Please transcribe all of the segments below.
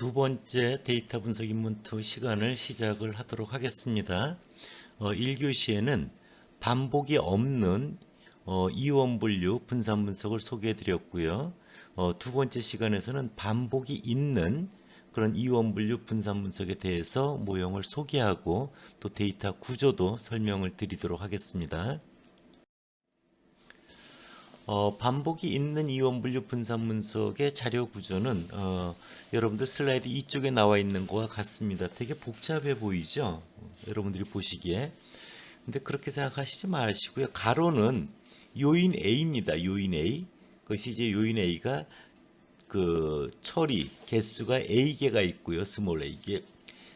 두 번째 데이터 분석 2 시간을 시작을 하도록 하겠습니다. 어, 1교시에는 반복이 없는 어, 이원 분류 분산 분석을 소개해 드렸고요. 어, 두 번째 시간에서는 반복이 있는 그런 이원 분류 분산 분석에 대해서 모형을 소개하고 또 데이터 구조도 설명을 드리도록 하겠습니다. 어, 반복이 있는 이원 분류 분산 분석의 자료 구조는 어, 여러분들 슬라이드 이쪽에 나와 있는 것과 같습니다. 되게 복잡해 보이죠? 여러분들이 보시기에. 근데 그렇게 생각하시지 마시고요. 가로는 요인 A입니다. 요인 A. 그것이 이제 요인 A가 그 처리 개수가 A개가 있고요. 스몰 A개.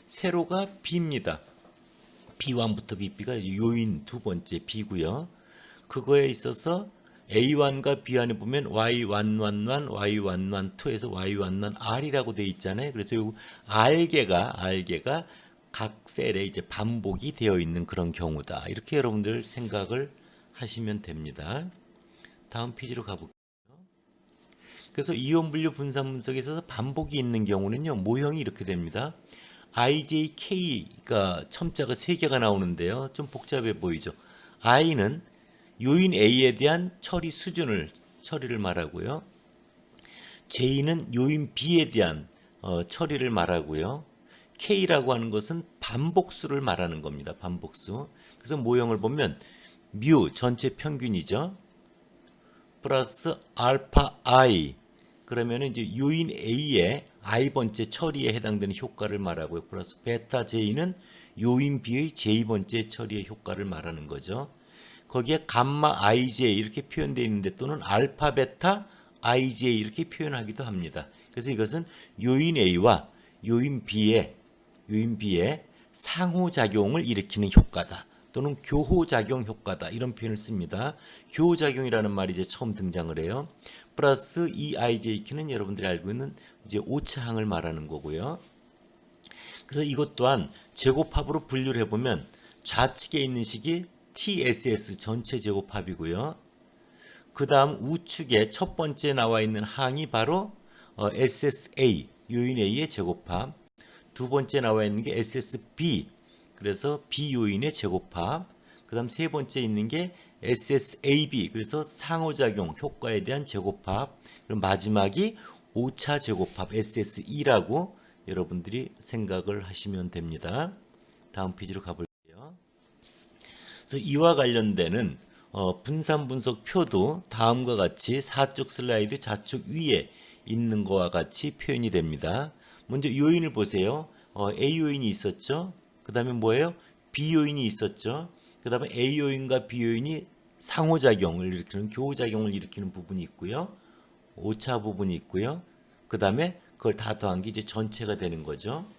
세로가 B입니다. B1부터 BB가 요인 두 번째 B고요. 그거에 있어서 A1과 B1에 보면 Y111, Y112에서 Y111R이라고 돼 있잖아요. 그래서 요 R개가 R개가 각 셀에 이제 반복이 되어 있는 그런 경우다. 이렇게 여러분들 생각을 하시면 됩니다. 다음 페이지로 가볼게요. 그래서 이온 분류 분산 분석에 있어서 반복이 있는 경우는요. 모형이 이렇게 됩니다. IJK가 첨자가 3개가 나오는데요. 좀 복잡해 보이죠. I는 요인 A에 대한 처리 수준을 처리를 말하고요. J는 요인 B에 대한 어, 처리를 말하고요. K라고 하는 것은 반복수를 말하는 겁니다. 반복수. 그래서 모형을 보면 뮤 전체 평균이죠. 플러스 알파 I 그러면 이제 요인 A의 I 번째 처리에 해당되는 효과를 말하고요. 플러스 베타 J는 요인 B의 J 번째 처리의 효과를 말하는 거죠. 거기에 감마 IJ 이렇게 표현되어 있는데 또는 알파 베타 IJ 이렇게 표현하기도 합니다. 그래서 이것은 요인 A와 요인 B의 요인 B의 상호작용을 일으키는 효과다. 또는 교호작용 효과다. 이런 표현을 씁니다. 교호작용이라는 말이 이제 처음 등장을 해요. 플러스 이 IJQ는 여러분들이 알고 있는 이제 오차항을 말하는 거고요. 그래서 이것 또한 제곱합으로 분류를 해보면 좌측에 있는 식이 TSS 전체 제곱합이고요. 그 다음 우측에 첫 번째 나와 있는 항이 바로 어, SSA, 요인 A의 제곱합. 두 번째 나와 있는 게 SSB, 그래서 B 요인의 제곱합. 그 다음 세 번째 있는 게 SSAB, 그래서 상호작용 효과에 대한 제곱합. 그리고 마지막이 5차 제곱합 SSE라고 여러분들이 생각을 하시면 됩니다. 다음 페이지로 가볼게요. 그래서 이와 관련되는 어, 분산 분석 표도 다음과 같이 사쪽 슬라이드 좌측 위에 있는 것과 같이 표현이 됩니다. 먼저 요인을 보세요. 어, A 요인이 있었죠. 그 다음에 뭐예요? B 요인이 있었죠. 그 다음에 A 요인과 B 요인이 상호작용을 일으키는 교호작용을 일으키는 부분이 있고요. 오차 부분이 있고요. 그 다음에 그걸 다 더한 게 이제 전체가 되는 거죠.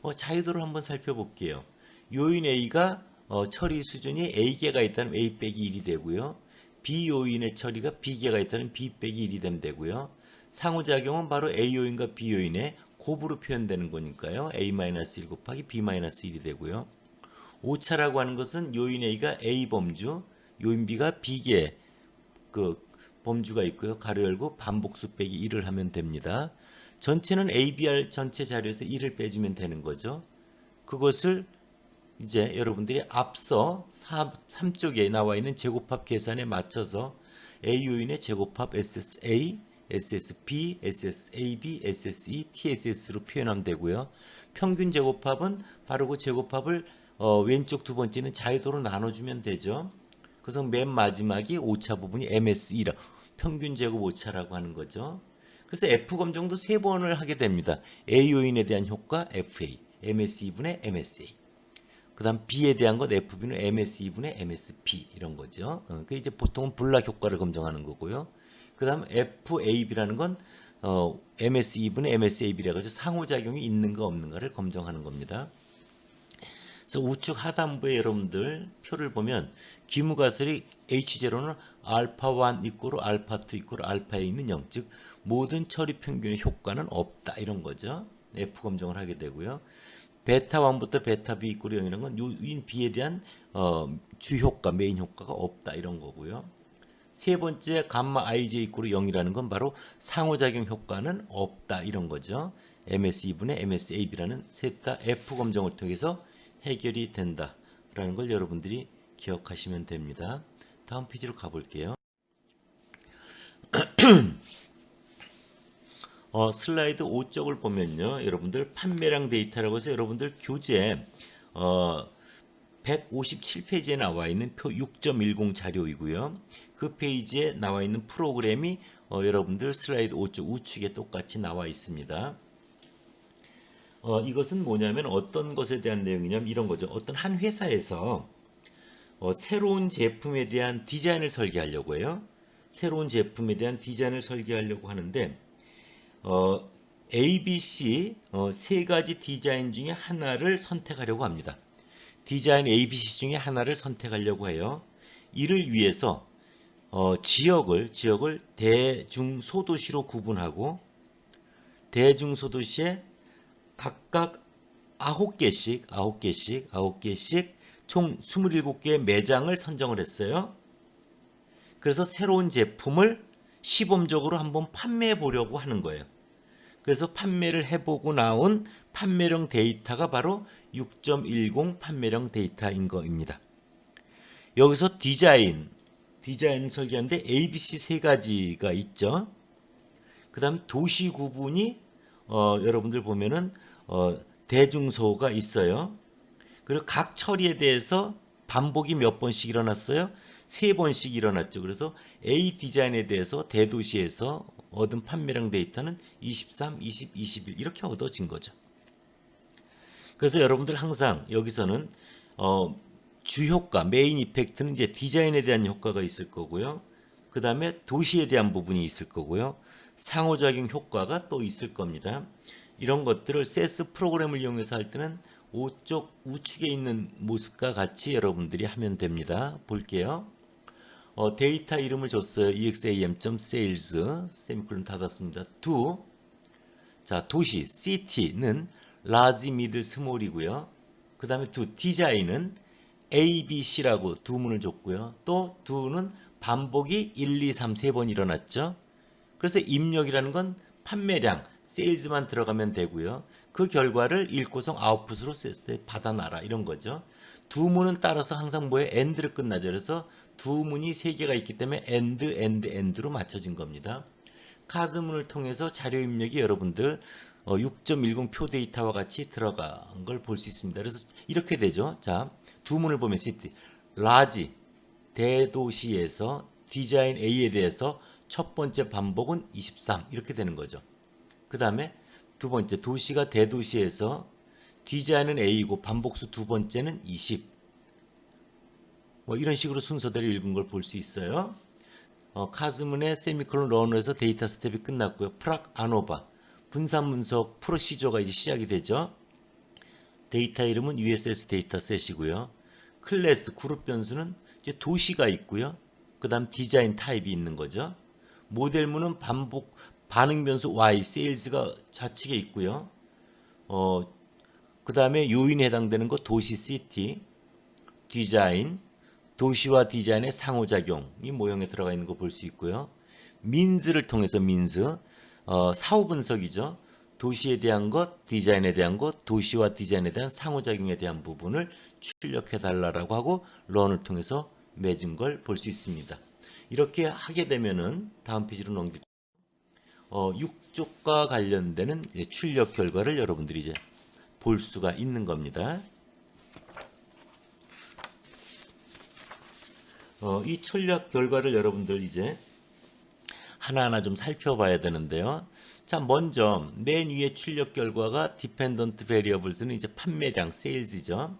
어, 자유도를 한번 살펴볼게요. 요인 A가 어, 처리 수준이 A개가 있다면 A 빼기 1이 되고요. B 요인의 처리가 B개가 있다면 B 빼기 1이 되면 되고요. 상호작용은 바로 A 요인과 B 요인의 곱으로 표현되는 거니까요. A-1 곱하기 B-1이 되고요. 오차라고 하는 것은 요인 A가 A 범주, 요인 B가 B개 그 범주가 있고요. 가로 열고 반복수 빼기 1을 하면 됩니다. 전체는 ABR 전체 자료에서 1을 빼주면 되는 거죠. 그것을 이제 여러분들이 앞서 3, 쪽에 나와 있는 제곱합 계산에 맞춰서 A 요인의 제곱합 SSA, SSB, SSAB, SSE, TSS로 표현하면 되고요. 평균 제곱합은 바로 그 제곱합을 어, 왼쪽 두 번째는 자유도로 나눠주면 되죠. 그래서 맨 마지막이 오차 부분이 MSE라 평균 제곱 오차라고 하는 거죠. 그래서 F 검정도 세 번을 하게 됩니다. A 요인에 대한 효과 FA, MSE분의 MSA. 그 다음 B에 대한 것 FB는 MSE분의 MSP 이런 거죠. 어, 그 이제 보통은 블락 효과를 검증하는 거고요. 그 다음 FAB라는 건 어, MSE분의 MSAB라 가지고 상호작용이 있는가 없는가를 검증하는 겁니다. 그래서 우측 하단부에 여러분들 표를 보면 기무가설이 H0는 알파1 이꼬로 알파2 이꼬로 알파에 있는 0, 즉 모든 처리 평균의 효과는 없다 이런 거죠. F 검증을 하게 되고요. 베타 1부터 베타 B 이꼬로 0이라는 건 요인 B에 대한 어, 주 효과, 메인 효과가 없다 이런 거고요. 세 번째 감마 IJ 이꼬로 0이라는 건 바로 상호작용 효과는 없다 이런 거죠. MS2분의 MSAB라는 셋 다 F 검정을 통해서 해결이 된다라는 걸 여러분들이 기억하시면 됩니다. 다음 페이지로 가볼게요. 어, 슬라이드 5쪽을 보면요. 여러분들 판매량 데이터라고 해서 여러분들 교재 어, 157페이지에 나와 있는 표 6.10 자료이고요. 그 페이지에 나와 있는 프로그램이 어, 여러분들 슬라이드 5쪽 우측에 똑같이 나와 있습니다. 어, 이것은 뭐냐면 어떤 것에 대한 내용이냐면 이런 거죠. 어떤 한 회사에서 어, 새로운 제품에 대한 디자인을 설계하려고 해요. 새로운 제품에 대한 디자인을 설계하려고 하는데 어, A, B, C 어, 세 가지 디자인 중에 하나를 선택하려고 합니다. 디자인 A, B, C 중에 하나를 선택하려고 해요. 이를 위해서 어, 지역을 지역을 대중소도시로 구분하고 대중소도시에 각각 아홉 개씩 아홉 개씩 아홉 개씩 총 27개의 매장을 선정을 했어요. 그래서 새로운 제품을 시범적으로 한번 판매해 보려고 하는 거예요. 그래서 판매를 해보고 나온 판매량 데이터가 바로 6.10 판매량 데이터인 거입니다. 여기서 디자인, 디자인 설계하는데 ABC 세 가지가 있죠. 그 다음 도시 구분이 어, 여러분들 보면은 어, 대중소가 있어요. 그리고 각 처리에 대해서 반복이 몇 번씩 일어났어요? 세 번씩 일어났죠. 그래서 A 디자인에 대해서 대도시에서 얻은 판매량 데이터는 23, 20, 21 이렇게 얻어진 거죠. 그래서 여러분들 항상 여기서는 어, 주효과, 메인 이펙트는 이제 디자인에 대한 효과가 있을 거고요. 그 다음에 도시에 대한 부분이 있을 거고요. 상호작용 효과가 또 있을 겁니다. 이런 것들을 세스 프로그램을 이용해서 할 때는 오쪽 우측에 있는 모습과 같이 여러분들이 하면 됩니다. 볼게요. 어, 데이터 이름을 줬어요. exam.sales 세미콜론 닫았습니다. to 자 도시 city는 large, mid, small이고요. 그 다음에 to 디자인은 A, B, C라고 두 문을 줬고요. 또 to는 반복이 1, 2, 3, 세 번 일어났죠. 그래서 입력이라는 건 판매량, 세일즈만 들어가면 되고요. 그 결과를 읽고서 아웃풋으로 받아놔라 이런 거죠. 두 문은 따라서 항상 뭐에 end를 끝나죠. 그래서 두 문이 세 개가 있기 때문에 end, end, end로 맞춰진 겁니다. 카즈문을 통해서 자료 입력이 여러분들 6.10표 데이터와 같이 들어간 걸 볼 수 있습니다. 그래서 이렇게 되죠. 자, 두 문을 보면 city, large, 대도시에서 디자인 A에 대해서 첫 번째 반복은 23 이렇게 되는 거죠. 그 다음에 두 번째 도시가 대도시에서 디자인은 A이고 반복수 두 번째는 20. 뭐 이런 식으로 순서대로 읽은 걸 볼 수 있어요. 어, 카즈문의 세미콜론 런너에서 데이터 스텝이 끝났고요. 프락 아노바 분산 분석 프로시저가 이제 시작이 되죠. 데이터 이름은 USS 데이터 셋이고요. 클래스 그룹 변수는 이제 도시가 있고요. 그다음 디자인 타입이 있는 거죠. 모델문은 반복 반응 변수 Y 세일즈가 좌측에 있고요. 어 그다음에 요인에 해당되는 거 도시 시티 디자인 도시와 디자인의 상호작용이 모형에 들어가 있는 거 볼 수 있고요. 민즈를 통해서 민즈 어, 사후 분석이죠. 도시에 대한 것, 디자인에 대한 것, 도시와 디자인에 대한 상호작용에 대한 부분을 출력해 달라라고 하고 런을 통해서 맺은 걸 볼 수 있습니다. 이렇게 하게 되면은 다음 페이지로 넘길 어, 6쪽과 관련되는 출력 결과를 여러분들이 이제 볼 수가 있는 겁니다. 어, 이 출력 결과를 여러분들 이제 하나하나 좀 살펴봐야 되는데요. 자, 먼저 맨 위에 출력 결과가 dependent variables는 이제 판매량, sales죠.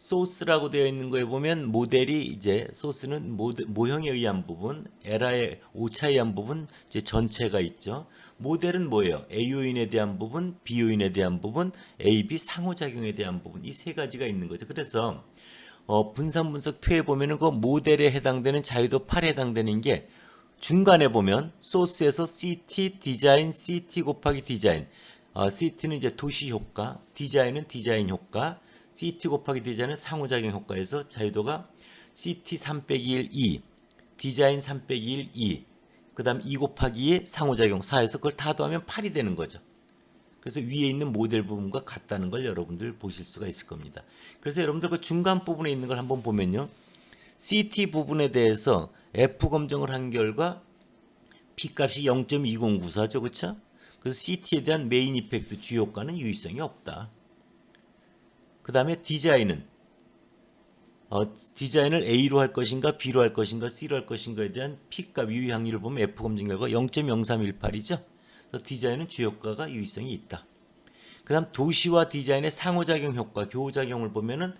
소스라고 되어 있는 거에 보면 모델이 이제 소스는 모델, 모형에 의한 부분, 에라의 오차에 의한 부분, 이제 전체가 있죠. 모델은 뭐예요? A 요인에 대한 부분, B 요인에 대한 부분, A, B 상호작용에 대한 부분 이 세 가지가 있는 거죠. 그래서 어, 분산 분석 표에 보면은 그 모델에 해당되는 자유도 8에 해당되는 게 중간에 보면 소스에서 CT 디자인, CT 곱하기 디자인. 어, CT는 이제 도시 효과, 디자인은 디자인 효과, CT 곱하기 디자인은 상호작용 효과에서 자유도가 CT 3 빼기 1, 2, 디자인 3 빼기 1, 2, 그 다음 2 곱하기 2 상호작용 4에서 그걸 다 더하면 8이 되는 거죠. 그래서 위에 있는 모델 부분과 같다는 걸 여러분들 보실 수가 있을 겁니다. 그래서 여러분들 그 중간 부분에 있는 걸 한번 보면요. CT 부분에 대해서 F 검정을 한 결과 P 값이 0.2094죠. 그렇죠? 그래서 CT에 대한 메인 이펙트 주요 효과는 유의성이 없다. 그 다음에 디자인은 어, 디자인을 A로 할 것인가 B로 할 것인가 C로 할 것인가에 대한 P값 유의 확률을 보면 F 검증 결과 0.0318이죠. 디자인은 주요 효과가 유의성이 있다. 그 다음 도시와 디자인의 상호작용 효과, 교호작용을 보면은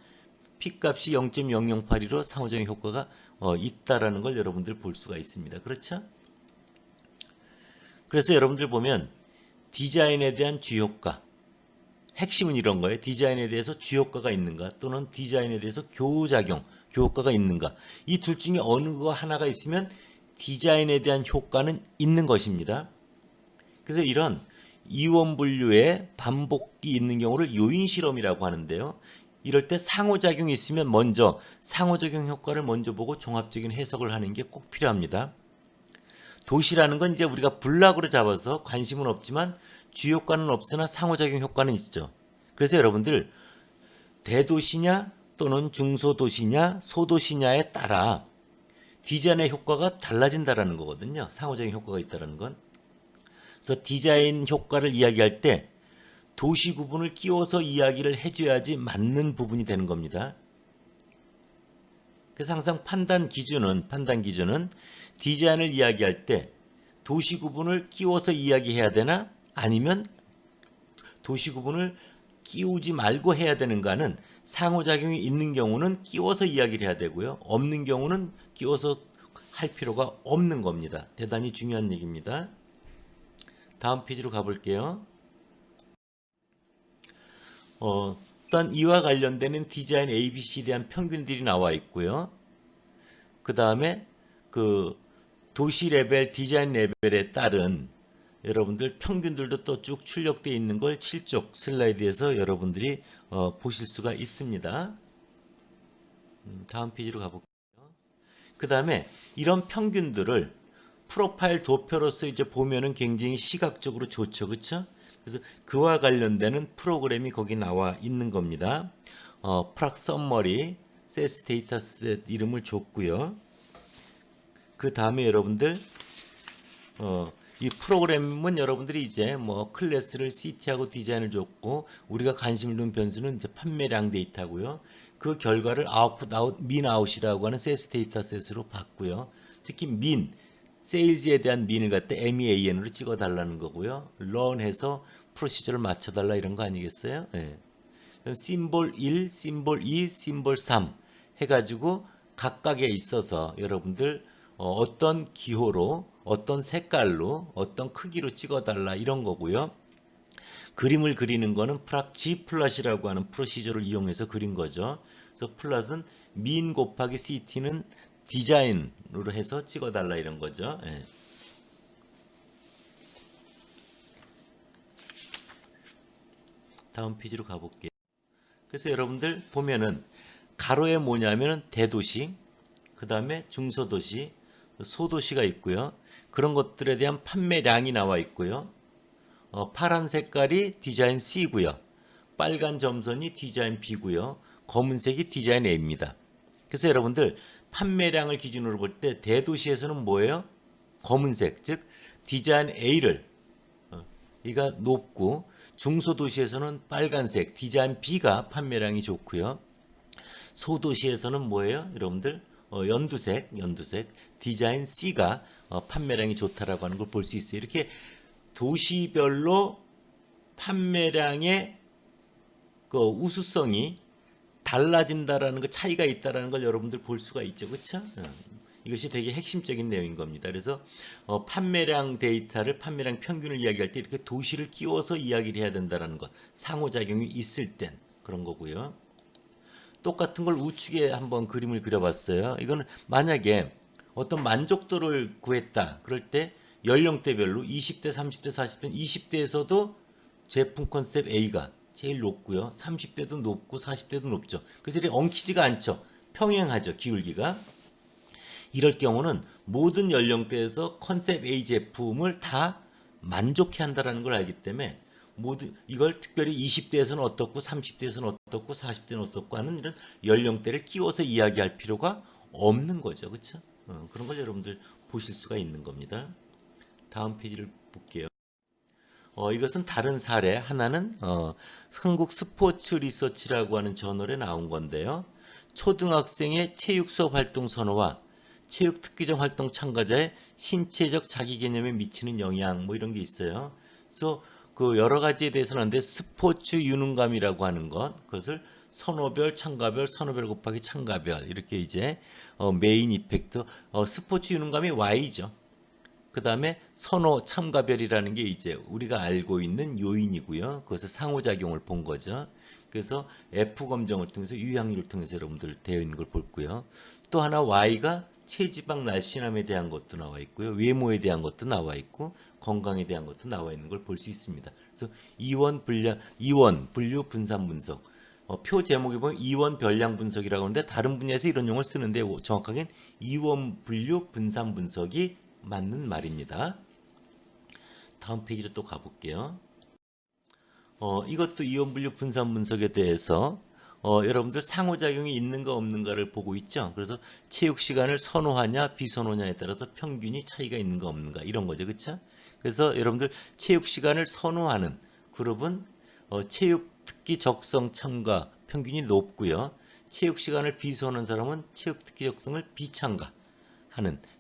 P값이 0.0082로 상호작용 효과가 어, 있다라는 걸 여러분들 볼 수가 있습니다. 그렇죠? 그래서 여러분들 보면 디자인에 대한 주효과 핵심은 이런 거예요. 디자인에 대해서 주효과가 있는가 또는 디자인에 대해서 교작용, 교효과가 있는가 이 둘 중에 어느 거 하나가 있으면 디자인에 대한 효과는 있는 것입니다. 그래서 이런 이원 분류에 반복이 있는 경우를 요인 실험이라고 하는데요. 이럴 때 상호작용이 있으면 먼저 상호작용 효과를 먼저 보고 종합적인 해석을 하는 게 꼭 필요합니다. 도시라는 건 이제 우리가 불락으로 잡아서 관심은 없지만 주효과는 없으나 상호작용 효과는 있죠. 그래서 여러분들 대도시냐 또는 중소도시냐 소도시냐에 따라 디자인의 효과가 달라진다라는 거거든요. 상호작용 효과가 있다라는 건. 그래서 디자인 효과를 이야기할 때 도시 구분을 끼워서 이야기를 해줘야지 맞는 부분이 되는 겁니다. 그래서 항상 판단 기준은 판단 기준은 디자인을 이야기할 때 도시 구분을 끼워서 이야기해야 되나 아니면 도시 구분을 끼우지 말고 해야 되는가는 상호작용이 있는 경우는 끼워서 이야기를 해야 되고요. 없는 경우는 끼워서 할 필요가 없는 겁니다. 대단히 중요한 얘기입니다. 다음 페이지로 가볼게요. 어, 일단 이와 관련되는 디자인 ABC에 대한 평균들이 나와 있고요. 그 다음에 그 도시 레벨, 디자인 레벨에 따른 여러분들 평균들도 또 쭉 출력되어 있는 걸 7쪽 슬라이드에서 여러분들이 어, 보실 수가 있습니다. 음, 다음 페이지로 가볼게요. 그 다음에 이런 평균들을 프로파일 도표로서 이제 보면은 굉장히 시각적으로 좋죠. 그쵸? 그래서 그와 관련되는 프로그램이 거기 나와 있는 겁니다. 어, 프락 썸머리, 세스 데이터 셋 이름을 줬고요. 그 다음에 여러분들 어, 이 프로그램은 여러분들이 이제 뭐 클래스를 CT하고 디자인을 줬고 우리가 관심을 둔 변수는 이제 판매량 데이터고요. 그 결과를 아웃풋 아웃 민 아웃이라고 하는 세스 데이터 셋으로 봤고요. 특히 민 세일즈에 대한 민을 갖다 MEAN으로 찍어 달라는 거고요. 런해서 프로시저를 맞춰 달라 이런 거 아니겠어요? 예. 그럼 심볼 1, 심볼 2, 심볼 3 해가지고 각각에 있어서 여러분들 어, 어떤 기호로 어떤 색깔로 어떤 크기로 찍어달라 이런 거고요. 그림을 그리는 거는 프락 G 플랫이라고 하는 프로시저를 이용해서 그린 거죠. 그래서 플랫은 민 곱하기 CT는 디자인으 로 해서 찍어달라 이런 거죠. 예. 다음 페이지로 가볼게요. 그래서 여러분들 보면은 가로에 뭐냐면은 대도시, 그 다음에 중소도시, 소도시가 있고요. 그런 것들에 대한 판매량이 나와 있고요. 어, 파란 색깔이 디자인 C고요. 빨간 점선이 디자인 B고요. 검은색이 디자인 A입니다. 그래서 여러분들 판매량을 기준으로 볼 때 대도시에서는 뭐예요? 검은색, 즉 디자인 A를 어, 이가 높고 중소도시에서는 빨간색 디자인 B가 판매량이 좋고요. 소도시에서는 뭐예요? 여러분들 어, 연두색, 연두색 디자인 C가 어, 판매량이 좋다라고 하는 걸 볼 수 있어요. 이렇게 도시별로 판매량의 그 우수성이 달라진다라는 그 차이가 있다라는 걸 여러분들 볼 수가 있죠, 그렇죠? 이것이 되게 핵심적인 내용인 겁니다. 그래서 어, 판매량 데이터를 판매량 평균을 이야기할 때 이렇게 도시를 끼워서 이야기를 해야 된다라는 것, 상호작용이 있을 땐 그런 거고요. 똑같은 걸 우측에 한번 그림을 그려봤어요. 이거는 만약에 어떤 만족도를 구했다. 그럴 때 연령대별로 20대, 30대, 40대, 20대에서도 제품 컨셉 A가 제일 높고요. 30대도 높고 40대도 높죠. 그래서 이렇게 엉키지가 않죠. 평행하죠. 기울기가. 이럴 경우는 모든 연령대에서 컨셉 A 제품을 다 만족해 한다라는 걸 알기 때문에 모두 이걸 특별히 20대에서는 어떻고 30대에서는 어떻고 40대는 어떻고 하는 이런 연령대를 끼워서 이야기할 필요가 없는 거죠. 그렇죠? 어, 그런 걸 여러분들 보실 수가 있는 겁니다. 다음 페이지를 볼게요. 어, 이것은 다른 사례 하나는 어, 한국 스포츠 리서치라고 하는 저널에 나온 건데요. 초등학생의 체육 수업 활동 선호와 체육 특기적 활동 참가자의 신체적 자기 개념에 미치는 영향 뭐 이런 게 있어요. 그래서 그 여러 가지에 대해서는 한데 스포츠 유능감이라고 하는 것 그것을 선호별, 참가별, 선호별 곱하기 참가별 이렇게 이제 어, 메인 이펙트 어, 스포츠 유능감이 Y죠. 그 다음에 선호 참가별이라는 게 이제 우리가 알고 있는 요인이고요. 그것을 상호작용을 본 거죠. 그래서 F 검정을 통해서 유향률을 통해서 여러분들 되어 있는 걸 볼고요. 또 하나 Y가 체지방 날씬함에 대한 것도 나와 있고요. 외모에 대한 것도 나와 있고 건강에 대한 것도 나와 있는 걸 볼 수 있습니다. 그래서 이원 분량 이원 분류 분산 분석 어, 표 제목에 보면 이원 별량 분석이라고 하는데 다른 분야에서 이런 용어를 쓰는데 정확하게는 이원 분류 분산 분석이 맞는 말입니다. 다음 페이지로 또 가볼게요. 어, 이것도 이원 분류 분산 분석에 대해서 어, 여러분들 상호작용이 있는가 없는가를 보고 있죠. 그래서 체육 시간을 선호하냐 비선호냐에 따라서 평균이 차이가 있는가 없는가 이런 거죠. 그렇죠? 그래서 여러분들 체육 시간을 선호하는 그룹은 어, 체육 특기 적성 참가 평균이 높고요. 체육 시간을 비선호하는 사람은 체육 특기 적성을 비참가하는 어,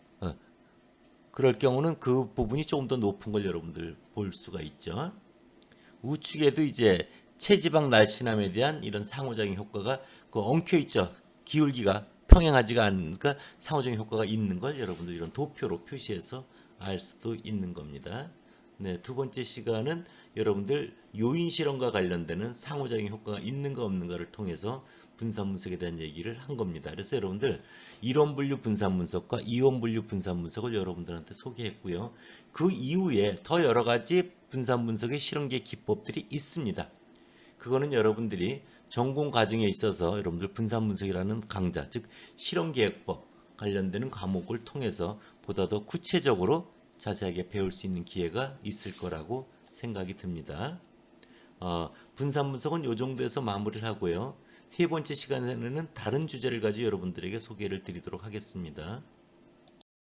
그럴 경우는 그 부분이 조금 더 높은 걸 여러분들 볼 수가 있죠. 우측에도 이제 체지방 날씬함에 대한 이런 상호작용 효과가 그 엉켜 있죠. 기울기가 평행하지가 않으니까 상호작용 효과가 있는 걸 여러분들 이런 도표로 표시해서 알 수도 있는 겁니다. 네, 두 번째 시간은 여러분들 요인 실험과 관련되는 상호작용 효과가 있는가 없는가를 통해서 분산 분석에 대한 얘기를 한 겁니다. 그래서 여러분들 이론 분류 분산 분석과 이원 분류 분산 분석을 여러분들한테 소개했고요. 그 이후에 더 여러 가지 분산 분석의 실험계 기법들이 있습니다. 그거는 여러분들이 전공 과정에 있어서 여러분들 분산 분석이라는 강좌, 즉 실험 계획법 관련되는 과목을 통해서 보다 더 구체적으로 자세하게 배울 수 있는 기회가 있을 거라고 생각이 듭니다. 어, 분산 분석은 이 정도에서 마무리를 하고요. 세 번째 시간에는 다른 주제를 가지고 여러분들에게 소개를 드리도록 하겠습니다.